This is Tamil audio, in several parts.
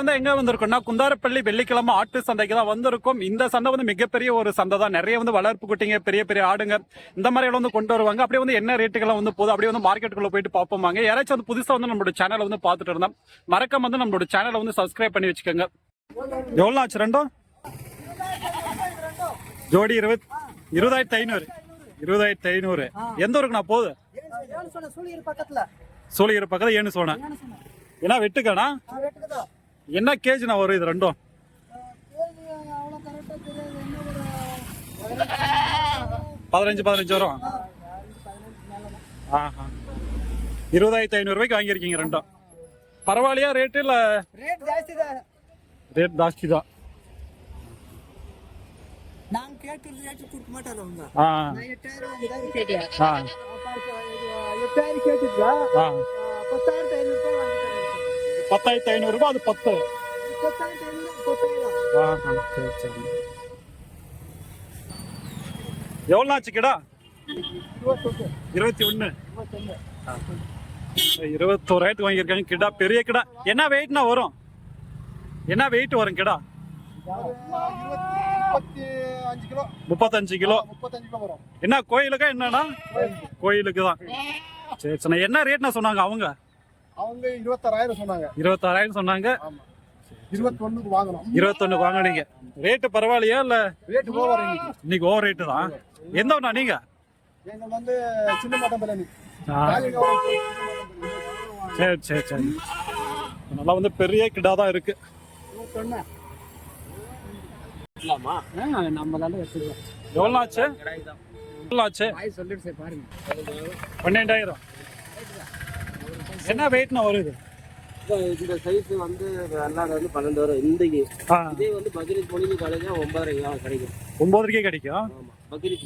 வந்து எங்க வந்திருக்கோம்னா குந்தாரப்பள்ளி வெள்ளிக்கிழமை ஆட்டு சந்தைக்கு தான் வந்திருக்கோம். இந்த சந்தை வந்து மிகப்பெரிய ஒரு சந்தை தான். நிறைய வந்து வளர்ப்பு குட்டிங்க பெரிய பெரிய ஆடுங்க இந்த மாதிரி எல்லாம் வந்து கொண்டு வருவாங்க. அப்படியே வந்து என்ன ரேட்டுக்கெல்லாம் வந்து போகுது? அப்படியே வந்து மார்க்கெட்டுக்குள்ள போயிட்டு பார்ப்போமாங்க யாராச்சும் வந்து புதுசா வந்து நம்மளோட சேனலை வந்து பார்த்துட்டு இருந்தோம் மறக்காம வந்து நம்மளோட சேனலை வந்து சப்ஸ்கிரைப் பண்ணி வச்சுக்கோங்க. எவ்வளோ ஆச்சு? ரெண்டும் ஜோடி இருபத் இருபதாயிரத்தி ஐநூறு. இருபதாயிரத்தி ஐநூறு. எந்த ஊருக்கு நான் போகுது சூழியர் பக்கத்துல. சோழியர் பக்கத்துல ஏன்னு சொன்னேன். ஏன்னு வெட்டுக்கண்ணா என்ன கேஜ் நான் வரும் இது ரெண்டும்? பதினஞ்சு பதினஞ்சு வரும். ஆஹா. இருபதாயிரத்தி ஐநூறு ரூபாய்க்கு வாங்கியிருக்கீங்க ரெண்டும். பரவாயில்லையா ரேட்டு இல்லை ரேட் ஜாஸ்தி தான் ரேட் ஜாஸ்தி தான் ரேட்டு கொடுக்க அவங்க. நான் எட்டாயிரம் ஆ. எட்டாயிரம் பத்தாயிரத்து வாங்கிக்கிறேன் பத்தாயிரத்தி ஐநூறு ரூபாய் அது பத்து. எவ்வளோ ஆச்சு கிடா? இருபத்தி ஒன்று இருபத்தோராயிரத்துக்கு வாங்கியிருக்காங்க கிடா பெரிய கிடா. என்ன வெயிட்னா வரும்? என்ன வெயிட் வரும் கிடா? முப்பத்தஞ்சு கிலோ. என்ன கோயிலுக்கா என்னன்னா கோயிலுக்கு தான் சரி. சரி என்ன ரேட்னா சொன்னாங்க அவங்க? அவங்க இருபத்தாறாயிரம் சொன்னாங்க. இருபத்தாறாயிரம் சொன்னாங்க. ஆமா. இருபத்தொன்னுக்கு வாங்கணும் இருபத்தொன்னு வாங்கினீங்க. ரேட்டு பரவாயில்லையா இல்ல? ரேட்டு ஓவர் இன்னைக்கு இன்னைக்கு ஓவர் ரேட்டு தான். எந்த ஒண்ணா நீங்க? எங்க வந்து சின்ன மட்டம் பிள்ளைங்க ஆ, சரி சரி சரி. நல்லா வந்து பெரிய கிடா தான் இருக்கு. நம்மளால எவ்வளோ ஆச்சு? எவ்வளோ ஆச்சு? பன்னெண்டாயிரம் என்ன வெயிட்னா வருது? இந்த சைஸ் வந்து வெள்ளாடு வந்து பன்னெண்டு வரும். இன்றைக்கு இதே வந்து பக்ரீத் முடிஞ்சு காலையில ஒன்பதரைக்கு கிடைக்கும். ஒன்பதரைக்கே கிடைக்கும்? பக்ரீத்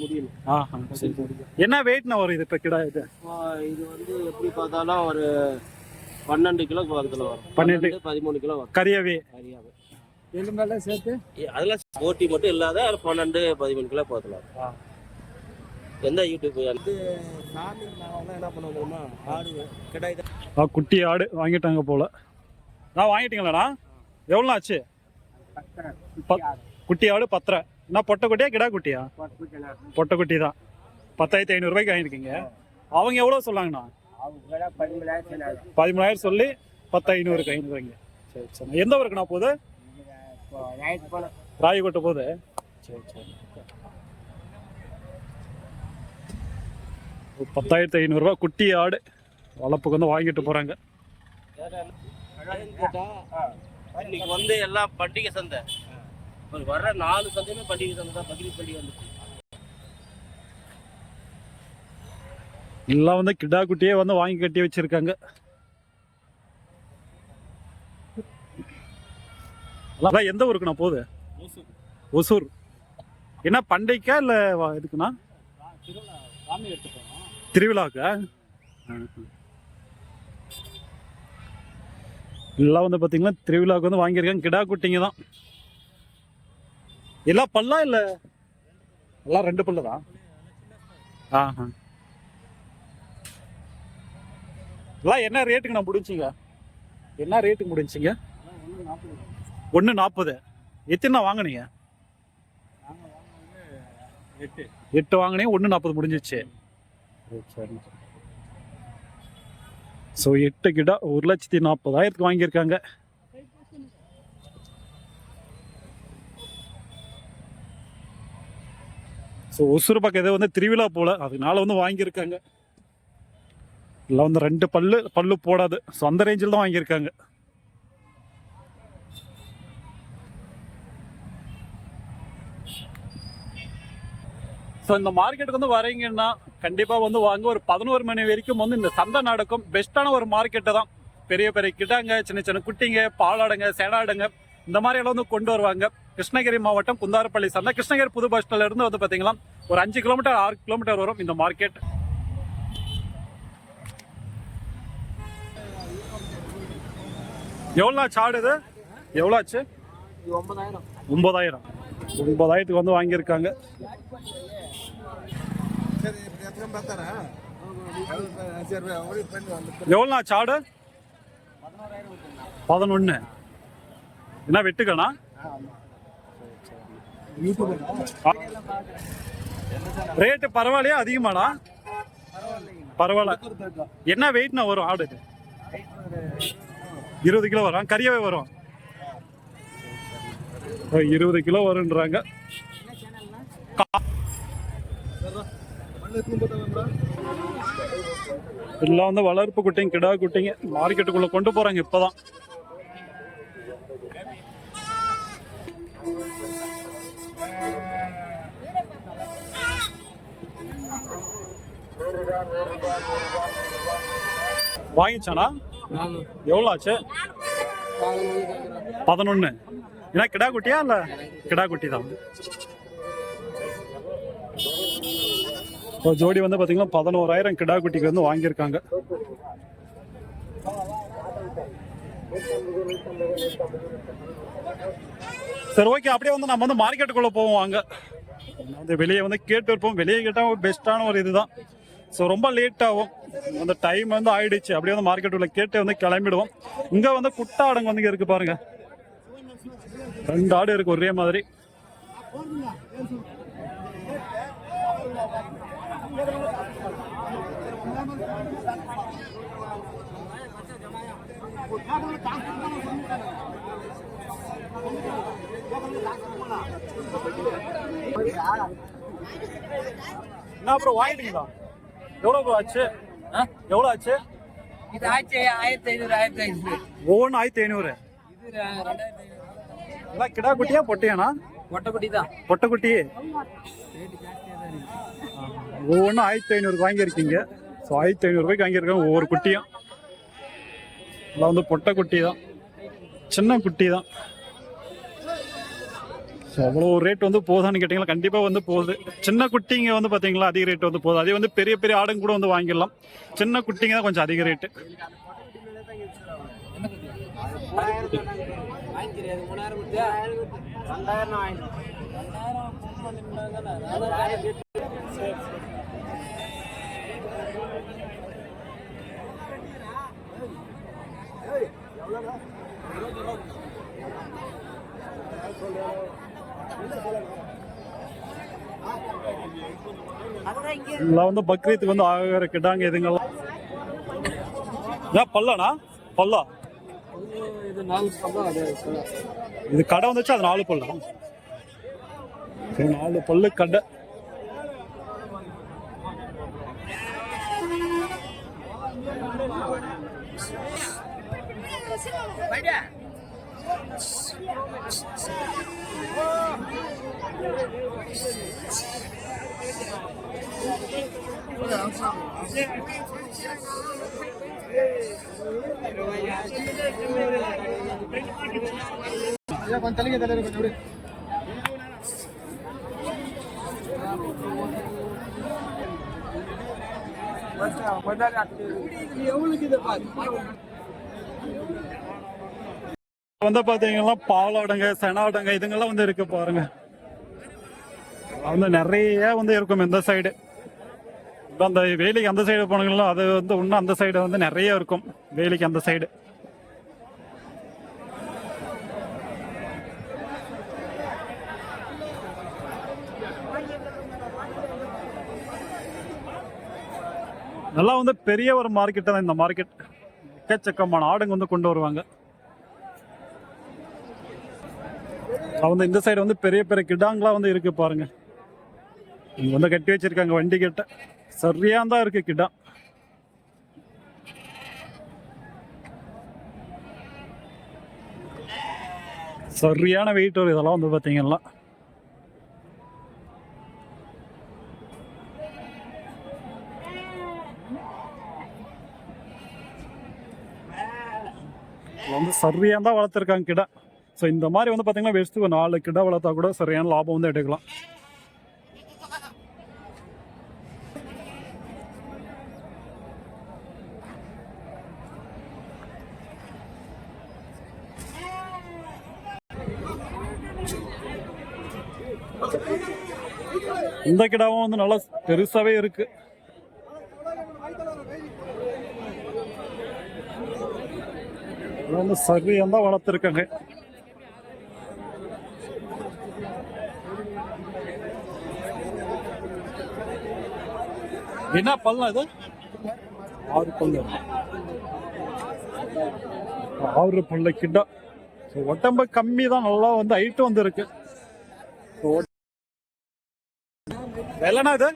சரி என்ன வெயிட்னா வரும் இது இப்போ கிடா இது? இது வந்து எப்படி பார்த்தாலும் ஒரு பன்னெண்டு கிலோ பக்கத்தில் வரும். பன்னெண்டு. பதிமூணு கிலோ வரும். கறியாவே? சரியாவே எலும்பெல்லாம் சேர்த்து? அதெல்லாம் ஓட்டி மட்டும் இல்லாத பன்னெண்டு பதிமூணு கிலோ பக்கத்தில் வரும். எந்த யூடியூப் வந்து நாங்களாம் என்ன பண்ணுவோம்னா ஆடு கிடாய் ஆ குட்டி ஆடு வாங்கிட்டாங்க போல. நான் வாங்கிட்டீங்களாண்ணா? எவ்வளோ ஆச்சு? பத்- குட்டி ஆடு பத்தரை. என்ன பொட்டை குட்டியா கிடா குட்டியா? பொட்டை குட்டி தான். பத்தாயிரத்தி ஐநூறுரூபாய்க்கு வாங்கியிருக்கீங்க. அவங்க எவ்வளோ சொல்லாங்கண்ணா? பதிமூணாயிரம் சொல்லி பத்து ஐநூறுக்கு ஐநூறுங்க சரி சரி. எந்த ஊருக்குண்ணா போகுது? ராயக்கோட்டை போகுது. சரி சரி. பத்தாயிரத்தி ஐநூறுரூவா குட்டி ஆடு வளர்ப்புக்கு வந்து வாங்கிட்டு போகிறாங்க இன்னைக்கு வந்து எல்லாம் பண்டிகை சந்தை. வர்ற நாலு சந்தையுமே பண்டிகை சந்தை தான். பக்ரீத் பண்டிகை வந்து எல்லாம் வந்து கிடா குட்டியே வந்து வாங்கி கட்டி வச்சிருக்காங்க. அதான் எந்த ஊருக்குண்ணா போகுது? ஒசூர் என்ன பண்டைக்கா இல்ல இதுக்குண்ணா? திருவிழாக்கா எல்லாம் வந்து பாத்தீங்கன்னா திருவிழாவுக்கு வந்து வாங்கியிருக்காங்க. கிடா குட்டிங்க தான். எல்லாம் பல்லா இல்ல? எல்லாம் ரெண்டு பல்லு தான். ஆஹா எல்லாம் என்ன ரேட்டுக்கு நான் முடிச்சிங்க என்ன ரேட்டுக்கு முடிச்சிங்க ஒன்று நாற்பது எத்தனை வாங்குனீங்க? எட்டு. எட்டு வாங்கினீங்க ஒன்று நாற்பது முடிஞ்சிச்சு. ஸோ எட்டு கிட்ட ஒரு லட்சத்தி நாற்பதாயிரத்துக்கு வாங்கியிருக்காங்க. ஸோ ஒசூர் பக்கம் இதை வந்து திருவிழா போல அதனால வந்து வாங்கியிருக்காங்க. இல்லை வந்து ரெண்டு பல்லு பல்லு போடாது. ஸோ அந்த ரேஞ்சில் தான் வாங்கியிருக்காங்க. ஸோ இந்த மார்க்கெட்டுக்கு வந்து வரீங்கன்னா கண்டிப்பாக வந்து வாங்க. ஒரு பதினோரு மணி வரைக்கும் வந்து இந்த சந்தை நடக்கும். பெஸ்ட்டான ஒரு மார்க்கெட்டு தான். பெரிய பெரிய கிட்டாங்க சின்ன சின்ன குட்டிங்க பாலாடுங்க சேடாடுங்க இந்த மாதிரி எல்லாம் வந்து கொண்டு வருவாங்க. கிருஷ்ணகிரி மாவட்டம் குந்தாரப்பள்ளி சந்தை. கிருஷ்ணகிரி புது பஸ் ஸ்டாண்ட்ல இருந்து வந்து பார்த்தீங்கன்னா ஒரு அஞ்சு கிலோமீட்டர் ஆறு கிலோமீட்டர் வரும் இந்த மார்க்கெட் எவ்வளோ ஆச்சு ஆடு இது? எவ்வளோ ஆச்சு? ஒன்பதாயிரம். ஒன்பதாயிரத்துக்கு வந்து வாங்கியிருக்காங்க சரி இப்படி எத்தனை பார்த்தாரா சரி ஓடி பண்ணி வந்து எவ்வளோ ஆச்சு சாடு? பதினொன்று என்ன வெட்டுக்கணா ரேட்டு பரவாயில்லையா? அதிகமாடா? பரவாயில்ல. என்ன வெயிட்னா வரும் ஆடு? இருபது கிலோ வரும். கறியவே வரும். இருபது கிலோ வரும்ன்றாங்க. எல்லாம் வந்து வளர்ப்பு குட்டிங்க கிடா குட்டிங்க மார்க்கெட்டுக்குள்ள கொண்டு போறாங்க இப்பதான். வாங்கிச்சானா? எவ்வளோ ஆச்சு? பதினொன்று ஏன்னா கிடா குட்டியா இல்லை? கிடா குட்டி தான் இப்போ ஜோடி வந்து பார்த்தீங்கன்னா பதினோராயிரம் கிடா குட்டிக்கு வந்து வாங்கியிருக்காங்க. சரி ஓகே அப்படியே வந்து நம்ம வந்து மார்க்கெட்டுக்குள்ளே போவோம் வாங்க வந்து வெளியே வந்து கேட்டு இருப்போம். வெளியே கேட்டால் பெஸ்ட்டான ஒரு இதுதான். ஸோ ரொம்ப லேட் ஆகும். அந்த டைம் வந்து ஆயிடுச்சு. அப்படியே வந்து மார்க்கெட் உள்ள கேட்டு வந்து கிளம்பிடுவோம். இங்கே வந்து குட்டை ஆடுங்க வந்து இருக்கு பாருங்க. ரெண்டு ஆடு இருக்கு ஒரே மாதிரி. என்ன அப்புறம் வாங்கிட்டீங்களா? எவ்வளோ bro ஆச்சு? எவ்வளோ ஆச்சு? இது ஆச்சு ஆயிரத்தி ஐநூறு ஆயிரத்தி ஐநூறு. ஒவ்வொன்றும் ஆயிரத்தி ஐநூறு. இது ரெண்டாயிரத்தி ஐநூறு. எல்லாம் கிடா குட்டியா பொட்டியாண்ணா? ஒட்டப்பட்டி தான். பொட்டைக்குட்டி. ஒவ்வொன்றும் ஆயிரத்தி ஐநூறுக்கு வாங்கியிருக்கீங்க. ஸோ ஆயிரத்தி ஐநூறுபாய்க்கு வாங்கியிருக்காங்க ஒவ்வொரு குட்டியும். எல்லாம் வந்து பொட்டை குட்டி தான் சின்ன குட்டி தான் ஸோ அவ்வளோ ரேட் வந்து போதான்னு கேட்டிங்களா கண்டிப்பாக வந்து போகுது. சின்ன குட்டிங்க வந்து பார்த்தீங்களா அதிக ரேட் வந்து போகுது. அதே வந்து பெரிய பெரிய ஆடுங்க கூட வந்து வாங்கிடலாம். சின்ன குட்டிங்க தான் கொஞ்சம் அதிக ரேட்டு ரெண்டாயிரம் இதெல்லாம் வந்து பக்ரீத்துக்கு வந்து ஆகிற கிட்டாங்க இதுங்கெல்லாம். ஏன் பல்லனா பல்லா? இது கடை வந்துச்சு? அது நாலு பல்லா. நாலு பல்லு கடை. కొంచెం తల్లిగా తల్లి కొంచెం ఎవరికి ఇది வந்து பாத்தீங்கன்னா பாலாடுங்க செனாடுங்க இதுங்கெல்லாம் வந்து இருக்கு பாருங்க வந்து நிறைய வந்து இருக்கும் இந்த சைடு இப்போ அந்த வேலிக்கு அந்த சைடு போனீங்களோ அது வந்து இன்னும் அந்த சைடு வந்து நிறைய இருக்கும். வேலிக்கு அந்த சைடு நல்லா வந்து பெரிய ஒரு மார்க்கெட் தான் இந்த மார்க்கெட் எக்கச்சக்கமான ஆடுங்க வந்து கொண்டு வருவாங்க. அது வந்து இந்த சைடு வந்து பெரிய பெரிய கிடாங்களா வந்து இருக்கு பாருங்க. இங்க வந்து கட்டி வச்சிருக்காங்க வண்டி கிட்ட சரியாக தான் இருக்கு கிடா. சரியான வெயிட் வரும் இதெல்லாம் வந்து பார்த்தீங்கன்னா வந்து சரியாக தான் வளர்த்துருக்காங்க கிடா. ஸோ இந்த மாதிரி வந்து பார்த்தீங்கன்னா வெஸ்ட்டு நாலு கிடா வளர்த்தா கூட சரியான லாபம் வந்து எடுக்கலாம். இந்த கிடாவும் வந்து நல்லா பெருசாவே இருக்கு. வந்து சரியன் தான் வளர்த்துருக்காங்க. என்ன பண்ணலாம் இது? ஆறு பல்லு ஆறு பல்ல கிட்ட ஸோ உடம்பு கம்மி தான் நல்லா வந்து ஹைட்டு வந்துருக்கு So, இது?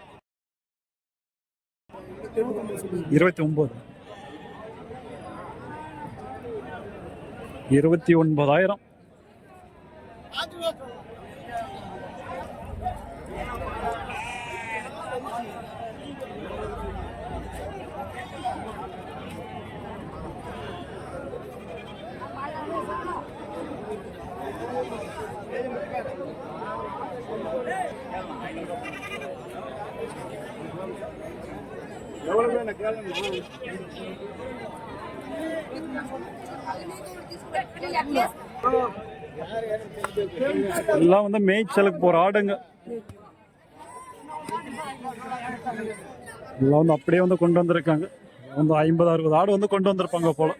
இருபத்தி ஒன்பது. இருபத்தி ஒன்பதாயிரம். எல்லாம் வந்து மேய்ச்சலுக்கு போற ஆடுங்க. எல்லாம் வந்து அப்படியே வந்து கொண்டு வந்திருக்காங்க. வந்து ஐம்பது அறுபது ஆடு வந்து கொண்டு வந்திருப்பாங்க போல.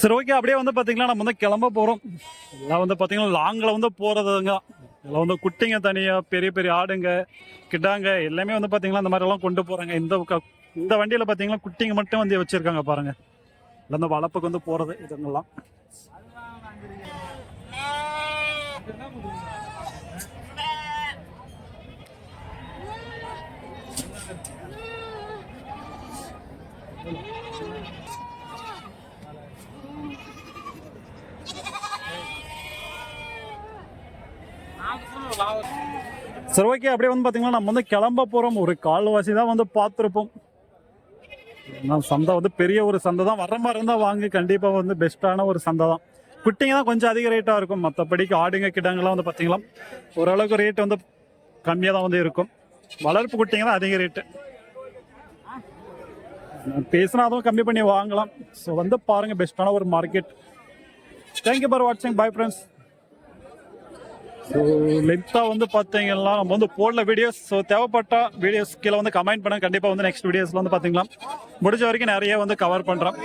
சரி ஓகே அப்படியே வந்து பார்த்தீங்கன்னா நம்ம வந்து கிளம்ப போகிறோம் எல்லாம் வந்து பார்த்தீங்கன்னா லாங்கில் வந்து போகிறதுங்க எல்லாம் வந்து குட்டிங்க தனியாக பெரிய பெரிய ஆடுங்க கிட்டாங்க எல்லாமே வந்து பார்த்தீங்கன்னா இந்த மாதிரிலாம் கொண்டு போகிறாங்க இந்த இந்த வண்டியில் பார்த்தீங்கன்னா குட்டிங்க மட்டும் வந்து வச்சிருக்காங்க பாருங்கள் எல்லாம் இந்த வளப்புக்கு வந்து போகிறது இதுங்கெல்லாம். சரி ஓகே அப்படியே வந்து பார்த்தீங்கன்னா நம்ம வந்து கிளம்ப போகிறோம் ஒரு கால்வாசி தான் வந்து பார்த்துருப்போம். நான் சந்தை வந்து பெரிய ஒரு சந்தை தான். வர மாதிரி இருந்தால் வாங்க. கண்டிப்பாக வந்து பெஸ்ட்டான ஒரு சந்தை தான். குட்டிங்க தான் கொஞ்சம் அதிக ரேட்டாக இருக்கும். மற்றபடிக்கு ஆடுங்க கிடங்கெல்லாம் வந்து பார்த்தீங்களா ஓரளவுக்கு ரேட் வந்து கம்மியாக தான் வந்து இருக்கும். வளர்ப்பு குட்டிங்க தான் அதிக ரேட்டு பேசினா அதுவும் கம்மி பண்ணி வாங்கலாம். ஸோ வந்து பாருங்கள் பெஸ்ட்டான ஒரு மார்க்கெட் தேங்க்யூ ஃபார் வாட்சிங் பை ஃப்ரெண்ட்ஸ் ஸோ லென்த்தாக வந்து பார்த்தீங்கன்னா நம்ம வந்து போடல வீடியோஸ் ஸோ தேவைப்பட்ட வீடியோஸ் கீழே வந்து கமெண்ட் பண்ண கண்டிப்பாக வந்து நெக்ஸ்ட் வீடியோஸில் வந்து பார்த்தீங்களா முடிஞ்ச வரைக்கும் நிறைய வந்து கவர் பண்ணுறோம்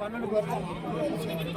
பன்னெண்டு